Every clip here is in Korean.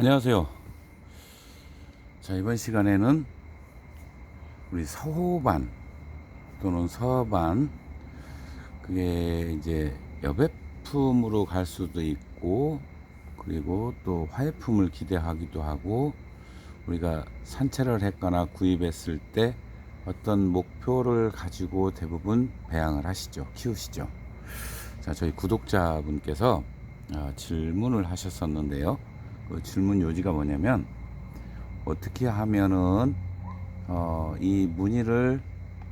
안녕하세요. 자, 이번 시간에는 우리 서호반 또는 서반 그게 이제 여배품으로 갈 수도 있고 그리고 또 화해품을 기대하기도 하고 우리가 산채를 했거나 구입했을 때 어떤 목표를 가지고 대부분 배양을 하시죠. 키우시죠. 자, 저희 구독자분께서 어, 질문을 하셨었는데요. 그 질문 요지가 뭐냐면 어떻게 하면은 어, 이 무늬를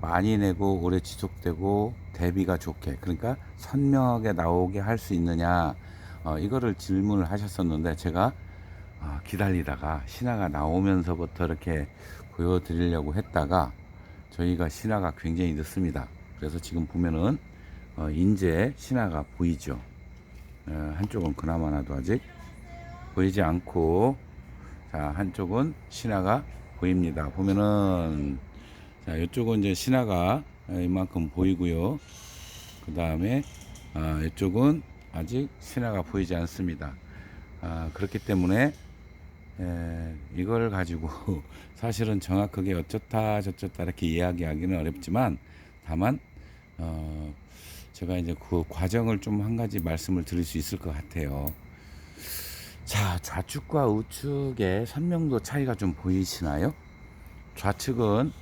많이 내고 오래 지속되고 대비가 좋게 그러니까 선명하게 나오게 할 수 있느냐 어, 이거를 질문을 하셨었는데 제가 아, 기다리다가 신화가 나오면서부터 이렇게 보여드리려고 했다가 저희가 신화가 굉장히 늦습니다. 그래서 지금 보면은 어, 인제 신화가 보이죠. 어, 한쪽은 그나마나도 아직 보이지 않고 자 한쪽은 신화가 보입니다. 보면은 자 이쪽은 이제 신화가 이만큼 보이고요. 그 다음에 아, 이쪽은 아직 신화가 보이지 않습니다. 아, 그렇기 때문에 에, 이걸 가지고 사실은 정확하게 어쩌다 저쩌다 이렇게 이야기하기는 어렵지만 다만 어, 제가 이제 그 과정을 좀 한 가지 말씀을 드릴 수 있을 것 같아요. 자, 좌측과 우측의 선명도 차이가 좀 보이시나요? 좌측은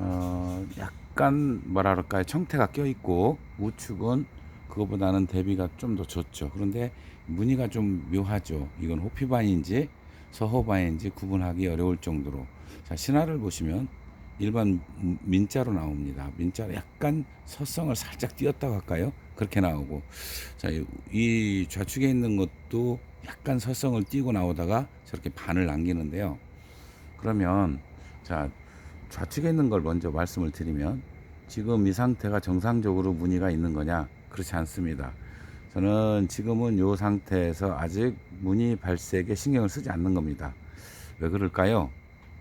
어, 약간 뭐라 그럴까요? 청태가 껴 있고 우측은 그거보다는 대비가 좀 더 좋죠. 그런데 무늬가 좀 묘하죠. 이건 호피반인지 서호반인지 구분하기 어려울 정도로. 자, 신화를 보시면 일반 민자로 나옵니다. 민자로 약간 서성을 살짝 띄었다고 할까요? 그렇게 나오고. 자, 이- 이 좌측에 있는 것도 약간 서성을 띄고 나오다가 저렇게 반을 남기는데요. 그러면 자, 좌측에 있는 걸 먼저 말씀을 드리면 지금 이 상태가 정상적으로 무늬가 있는 거냐? 그렇지 않습니다. 저는 지금은 이 상태에서 아직 무늬 발색에 신경을 쓰지 않는 겁니다. 왜 그럴까요?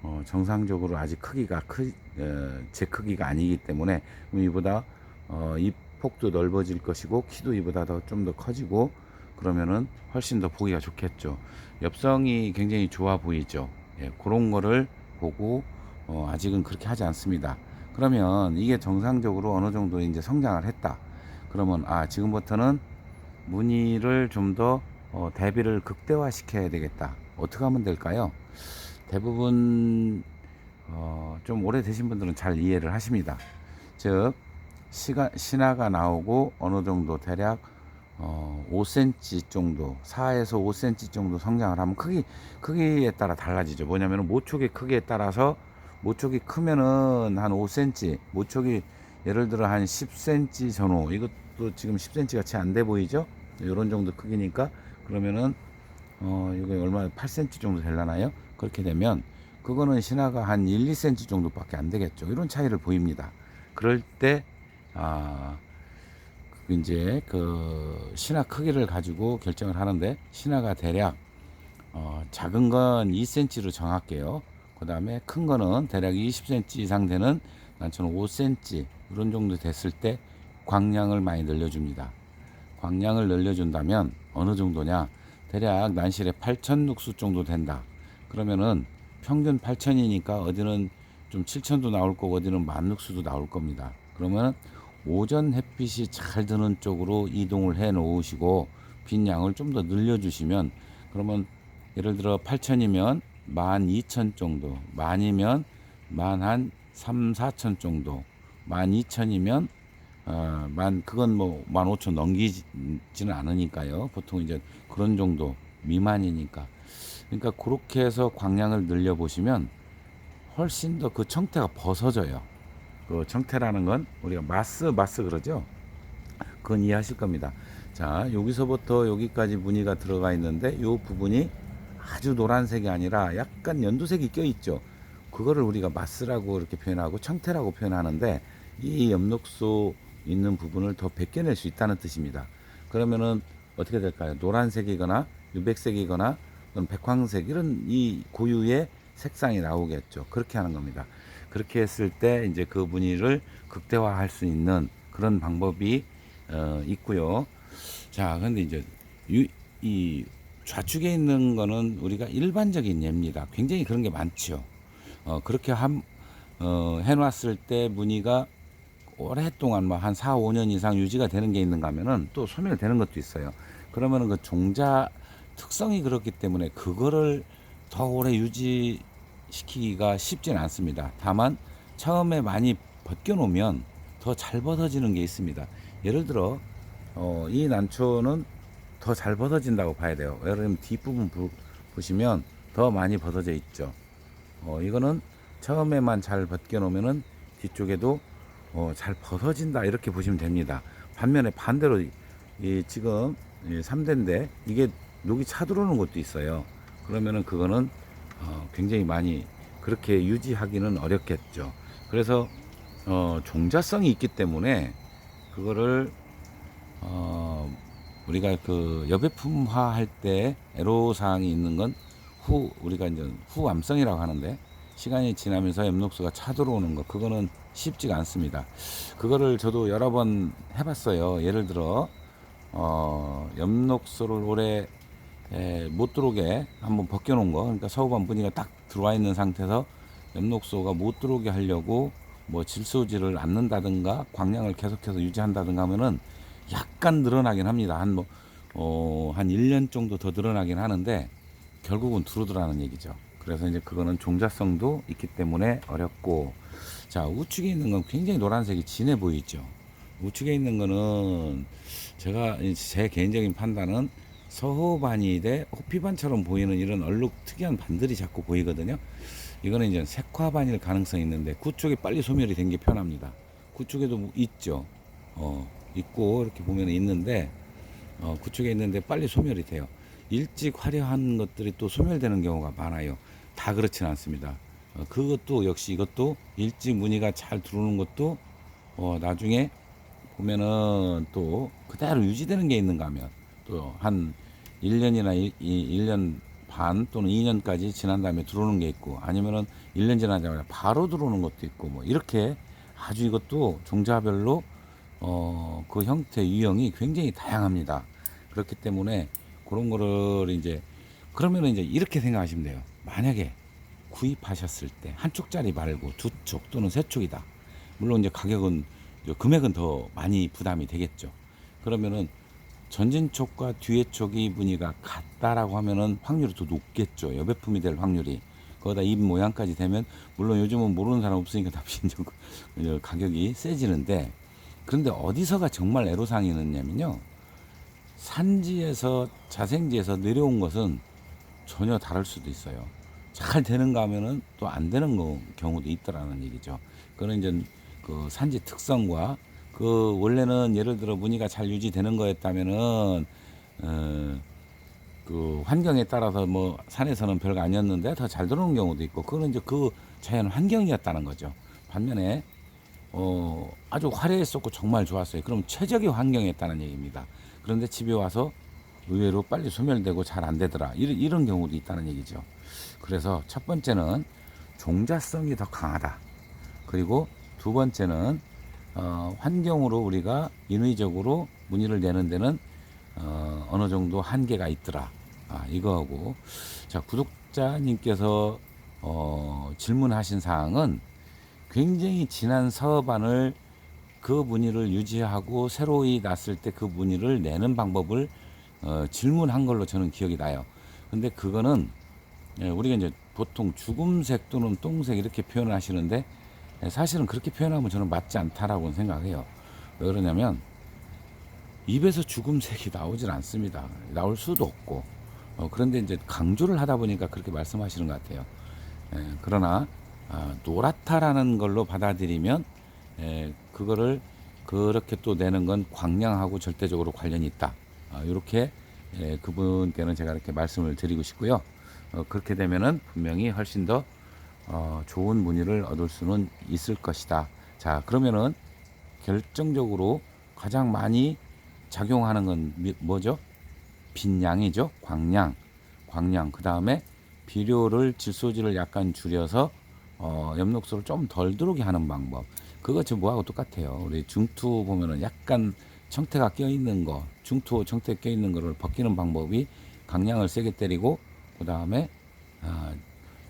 어, 정상적으로 아직 크기가 크, 어, 제 크기가 아니기 때문에 이보다 어, 이 폭도 넓어질 것이고 키도 이보다 더 좀 더 커지고 그러면은 훨씬 더 보기가 좋겠죠. 엽성이 굉장히 좋아 보이죠. 예, 그런 거를 보고 어, 아직은 그렇게 하지 않습니다. 그러면 이게 정상적으로 어느 정도 이제 성장을 했다. 그러면 아 지금부터는 무늬를 좀더 어, 대비를 극대화 시켜야 되겠다. 어떻게 하면 될까요? 대부분 어, 좀 오래 되신 분들은 잘 이해를 하십니다. 즉 시가, 신화가 나오고 어느 정도 대략 어, 5cm 정도, 4에서 5cm 정도 성장을 하면 크기 크기에 따라 달라지죠. 뭐냐면 모촉의 크기에 따라서 모촉이 크면은 한 5cm, 모촉이 예를 들어 한 10cm 전후, 이것도 지금 10cm 같이 안돼 보이죠? 이런 정도 크기니까 그러면은 어, 이거 얼마 8cm 정도 되려나요? 그렇게 되면 그거는 신화가 한 1, 2cm 정도밖에 안 되겠죠. 이런 차이를 보입니다. 그럴 때 아, 그 이제 그 신화 크기를 가지고 결정을 하는데 신화가 대략 어, 작은 건 2cm로 정할게요. 그 다음에 큰 거는 대략 20cm 이상 되는 난처는 5cm 이런 정도 됐을 때 광량을 많이 늘려줍니다. 광량을 늘려준다면 어느 정도냐? 대략 난실에 8천 룩수 정도 된다. 그러면은 평균 8천이니까 어디는 좀 7천도 나올 거고 어디는 만 룩수도 나올 겁니다. 그러면 오전 햇빛이 잘 드는 쪽으로 이동을 해 놓으시고 빈 양을 좀 더 늘려 주시면 그러면 예를 들어 8천이면 12,000 정도, 만이면 만한 3, 4천 정도, 12,000이면 어, 만 그건 뭐 15,000 넘기지는 않으니까요. 보통 이제 그런 정도 미만이니까. 그러니까 그렇게 해서 광량을 늘려 보시면 훨씬 더 그 청태가 벗어져요. 그 청태라는 건 우리가 마스 마스 그러죠. 그건 이해하실 겁니다. 자, 여기서부터 여기까지 무늬가 들어가 있는데 이 부분이 아주 노란색이 아니라 약간 연두색이 껴 있죠. 그거를 우리가 마스라고 이렇게 표현하고 청태라고 표현하는데 이 엽록소 있는 부분을 더 벗겨낼 수 있다는 뜻입니다. 그러면은 어떻게 될까요? 노란색이거나 유백색이거나 백황색 이런 이 고유의 색상이 나오겠죠. 그렇게 하는 겁니다. 그렇게 했을 때 이제 그 무늬를 극대화할 수 있는 그런 방법이 어, 있고요. 자, 근데 이제 유, 이 좌측에 있는 거는 우리가 일반적인 예입니다. 굉장히 그런 게 많죠. 어, 그렇게 함, 어, 해놨을 때 무늬가 오랫동안 뭐한 4, 5년 이상 유지가 되는 게 있는가 하면은 또 소멸되는 것도 있어요. 그러면은 그 종자 특성이 그렇기 때문에 그거를 더 오래 유지 시키기가 쉽지는 않습니다. 다만 처음에 많이 벗겨 놓으면 더 잘 벗어지는 게 있습니다. 예를 들어 어, 이 난초는 더 잘 벗어진다고 봐야 돼요. 예를 들면 뒷부분 부, 보시면 더 많이 벗어져 있죠. 어, 이거는 처음에만 잘 벗겨 놓으면은 뒤쪽에도 어, 잘 벗어진다 이렇게 보시면 됩니다. 반면에 반대로 이, 이 지금 이 3대인데 이게 녹이 차 들어오는 것도 있어요. 그러면은 그거는 어, 굉장히 많이 그렇게 유지하기는 어렵겠죠. 그래서 어, 종자성이 있기 때문에 그거를 어, 우리가 그 여배품화 할 때 애로사항이 있는 건 후 우리가 이제 후암성이라고 하는데 시간이 지나면서 엽록소가 차 들어오는 거 그거는 쉽지가 않습니다. 그거를 저도 여러 번 해봤어요. 예를 들어 어, 엽록소를 오래 에, 못 들어오게 한번 벗겨놓은 거 그러니까 서우반 분위기가 딱 들어와 있는 상태에서 엽록소가 못 들어오게 하려고 뭐 질소지를 않는다든가 광량을 계속해서 유지한다든가 하면은 약간 늘어나긴 합니다. 한 뭐, 어, 한 1년 정도 더 늘어나긴 하는데 결국은 들어오더라는 얘기죠. 그래서 이제 그거는 종자성도 있기 때문에 어렵고 자 우측에 있는 건 굉장히 노란색이 진해 보이죠. 우측에 있는 거는 제가 제 개인적인 판단은 서호반이 대 호피반처럼 보이는 이런 얼룩 특이한 반들이 자꾸 보이거든요. 이거는 이제 색화반일 가능성이 있는데 구쪽에 빨리 소멸이 된 게 편합니다. 구쪽에도 뭐 있죠. 어, 있고 이렇게 보면 있는데 어, 구쪽에 있는데 빨리 소멸이 돼요. 일찍 화려한 것들이 또 소멸되는 경우가 많아요. 다 그렇지는 않습니다. 어, 그것도 역시 이것도 일찍 무늬가 잘 들어오는 것도 어, 나중에 보면은 또 그대로 유지되는 게 있는가 하면 또 한 1년이나 1, 1년 반 또는 2년까지 지난 다음에 들어오는 게 있고 아니면은 1년 지나자마자 바로 들어오는 것도 있고 뭐 이렇게 아주 이것도 종자별로 어, 그 형태 유형이 굉장히 다양합니다. 그렇기 때문에 그런 거를 이제 그러면은 이제 이렇게 생각하시면 돼요. 만약에 구입하셨을 때 한쪽짜리 말고 두 쪽 또는 세 쪽이다. 물론 이제 가격은 금액은 더 많이 부담이 되겠죠. 그러면은 전진 쪽과 뒤에 쪽이 무늬가 같다라고 하면은 확률이 더 높겠죠. 여배품이 될 확률이. 거기다 잎 모양까지 되면 물론 요즘은 모르는 사람 없으니까 그 가격이 세지는데 그런데 어디서가 정말 애로사항이 있느냐면요. 산지에서 자생지에서 내려온 것은 전혀 다를 수도 있어요. 잘 되는가 하면은 또 안 되는 거, 경우도 있더라는 얘기죠. 그는 이제 그 산지 특성과 그 원래는 예를 들어 무늬가 잘 유지되는 거였다면은 어, 그 환경에 따라서 뭐 산에서는 별거 아니었는데 더 잘 들어오는 경우도 있고 그거는 이제 그 자연 환경이었다는 거죠. 반면에 어, 아주 화려했었고 정말 좋았어요. 그럼 최적의 환경이었다는 얘기입니다. 그런데 집에 와서 의외로 빨리 소멸되고 잘 안 되더라. 이런, 이런 경우도 있다는 얘기죠. 그래서 첫 번째는 종자성이 더 강하다. 그리고 두 번째는 어, 환경으로 우리가 인위적으로 문의를 내는 데는 어, 어느 정도 한계가 있더라. 아, 이거하고 자 구독자님께서 어, 질문하신 사항은 굉장히 진한 서반을 그 무늬를 유지하고 새로이 났을 때그 무늬를 내는 방법을 어, 질문한 걸로 저는 기억이 나요. 근데 그거는 예, 우리가 이제 보통 죽음색 또는 똥색 이렇게 표현을 하시는데 예, 사실은 그렇게 표현하면 저는 맞지 않다라고 생각해요. 왜 그러냐면 입에서 죽음색이 나오질 않습니다. 나올 수도 없고 어, 그런데 이제 강조를 하다 보니까 그렇게 말씀하시는 것 같아요. 예, 그러나 아, 노랗다라는 걸로 받아들이면 에, 그거를 그렇게 또 내는 건 광량하고 절대적으로 관련이 있다. 아, 이렇게 에, 그분께는 제가 이렇게 말씀을 드리고 싶고요. 어, 그렇게 되면은 분명히 훨씬 더 어, 좋은 문의를 얻을 수는 있을 것이다. 자, 그러면은 결정적으로 가장 많이 작용하는 건 미- 뭐죠? 빈양이죠. 광량, 광량. 그 다음에 비료를 질소지를 약간 줄여서 어, 엽록소를 좀 덜 들어오게 하는 방법. 그거 지금 뭐하고 똑같아요. 우리 중투 보면은 약간 청태가 껴 있는 거, 중투 청태 껴 있는 거를 벗기는 방법이 강량을 세게 때리고 그 다음에 아,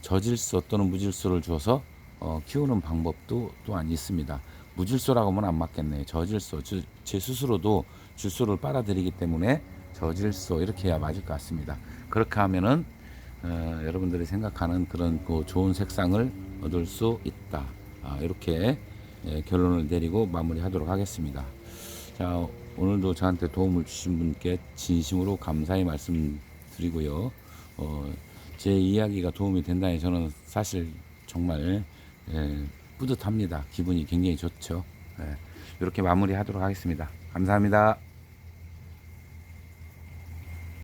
저질소 또는 무질소를 줘서 어, 키우는 방법도 또한 있습니다. 무질소라고 하면 안 맞겠네. 저질소. 주- 제 스스로도 질소를 빨아들이기 때문에 저질소 이렇게 해야 맞을 것 같습니다. 그렇게 하면은 어, 여러분들이 생각하는 그런 그 좋은 색상을 얻을 수 있다. 아, 이렇게 예, 결론을 내리고 마무리하도록 하겠습니다. 자, 오늘도 저한테 도움을 주신 분께 진심으로 감사의 말씀 드리고요. 어, 제 이야기가 도움이 된다니 저는 사실 정말 예, 뿌듯합니다. 기분이 굉장히 좋죠. 예, 이렇게 마무리하도록 하겠습니다. 감사합니다.